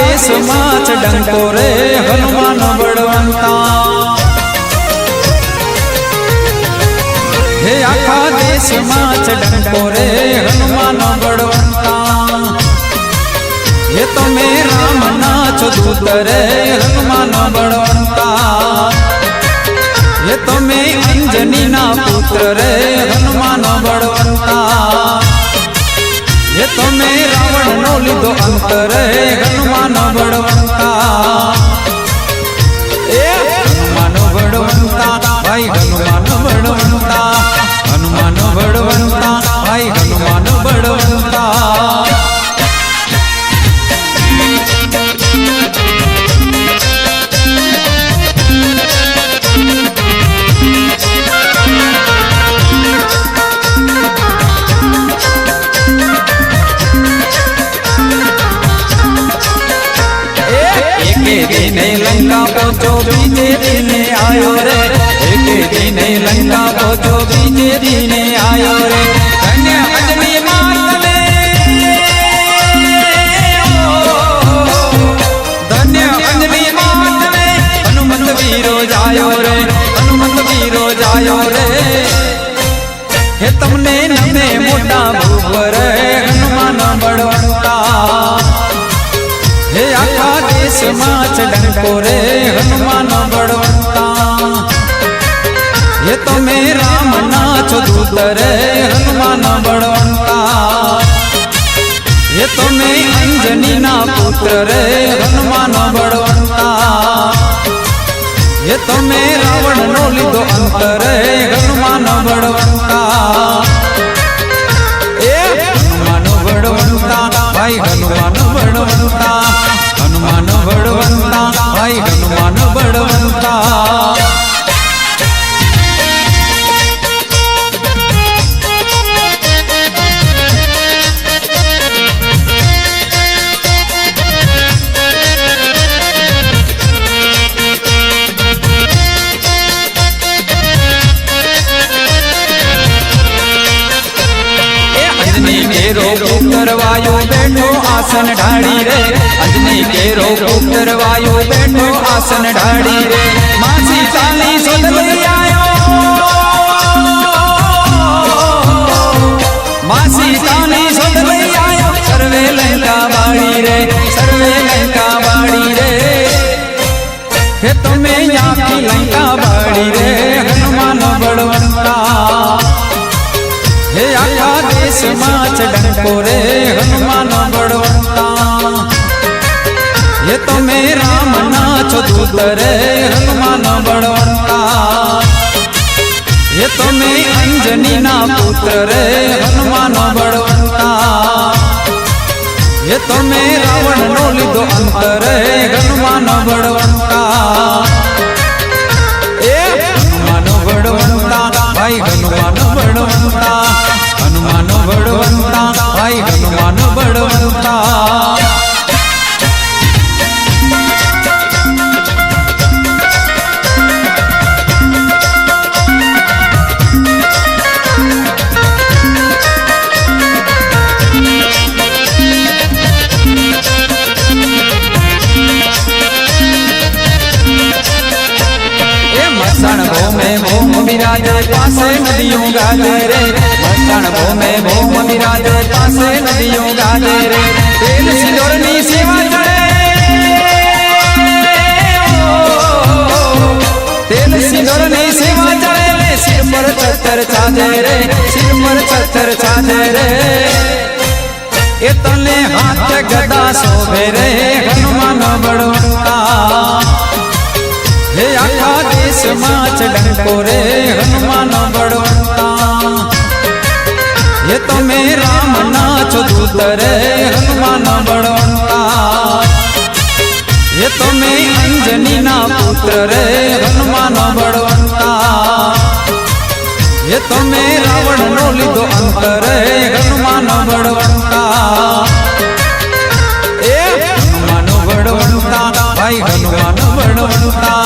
દેશમાં જ ડંકો રે, હનુમાન બળવંતા. હે આખા દેશમાં જ ડંકો રે, હનુમાન બળવંતા. હે તમે રામના છો દૂત રે, હનુમાન બળવંતા. હે તમે અંજનીના પુત્ર રે, હનુમાન બળવંતા. હે તમે લીધો અંત રે હનુમાન બળવંતા એ હનુમાન બળવંતા ભાઈ હનુમાન બળવંતા હનુમાન બળવંતા ભાઈ હનુમાન બળવંતા પહોંચો બીજે દિને આયો રે એક દિને લંકા પહોંચો બીજે દિને ડંકો રે હનુમાન બળવંતા. હે તમે રામના છો દૂત રે હનુમાન બળવંતા. હે તમે અંજનીના પુત્ર રે હનુમાન બળવંતા. હે તમે રાવણનો લીધો અંત રે હનુમાન બળવંતા. એ હનુમાન બળવંતા, ભાઈ હનુમાન બળવંતા. હનુમાન બળવંતા હનુમાન બળવંતા. કેરો પુત્ર વાયુ બેઠો આસન ઢાળી રે. અજની કેરો કરવાયો વાયુ બેઠો આસન ઢાળી રે. માસી ચાલી સુધ લઈ આયો માસી ચાલી સુધ આયો સર્વે લંકા વાળી રે, સર્વે લંકા વાળી રે. હે તમે યાથી લંકા વાળી રે. હનુમાન બળવંતા જ ડંકો રે હનુમાન બળવંતા. એ તમે રામના છો દૂત રે હનુમાન બળવંતા. હે તમે અંજનીના પુત્ર રે હનુમાન બળવંતા. હે તમે રાવણનો લીધો અંતરે હનુમાન બળવંતા. એ મસણ ભોમે ભોમ બિરાજે પાસે નદીઓ ગાજે રે. મસણ ભોમે ભોમ બિરાજે પાસે નદીઓ ગાજે રે. તેલ સિંદૂરની સેવા ચડે તેલ સિંદૂરની સેવા ચડે રે સિર પર છત્તર છાજે રે. સિર પર છત્તર છાજે રે. એ તને હાથ ગદા શોભે રે. દેશમાં જ ડંકો રે હનુમાન બળવંતા. હે તમે રામના છો દૂત રે હનુમાન બળવંતા. હે તમે અંજનીના પુત્ર રે હનુમાન બળવંતા. હે તમે રાવણનો લીધો અંત રે હનુમાન બળવંતા. એ હનુમાન બળવંતા, ભાઈ હનુમાન બળવંતા,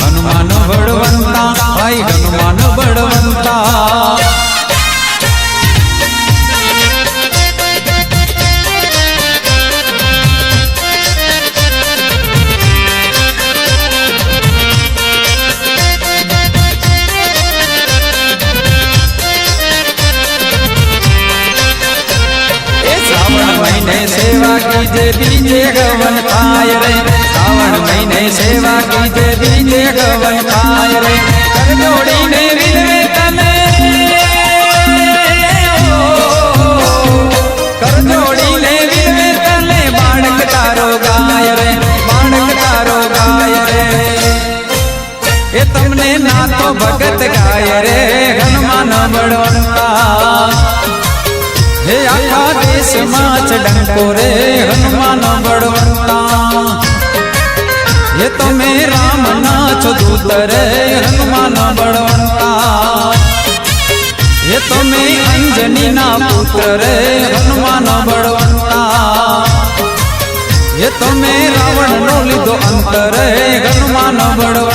હનુમાન કીજે બીજે ગવન થાય રે. શ્રાવણ મહિને સેવા કીજે બીજે ગવન થાય રે. કર જોડીને વિનવે તને. કર જોડીને વિનવે તને બાળક તારો ગાય રે. બાળક તારો ગાય રે. એ તમને નાતો ભગત ગાય રે. હનુમાન બળવંતા હે આખા દેશમાં છે ડંકો રે હનુમાન બળવંતા એ તમે રામના છો દૂત રે હનુમાન બળવંતા એ તમે અંજનીના પુત્ર રે હનુમાન બળવંતા એ તમે રાવણનો લીધો અંતર હનુમાન બળવંતા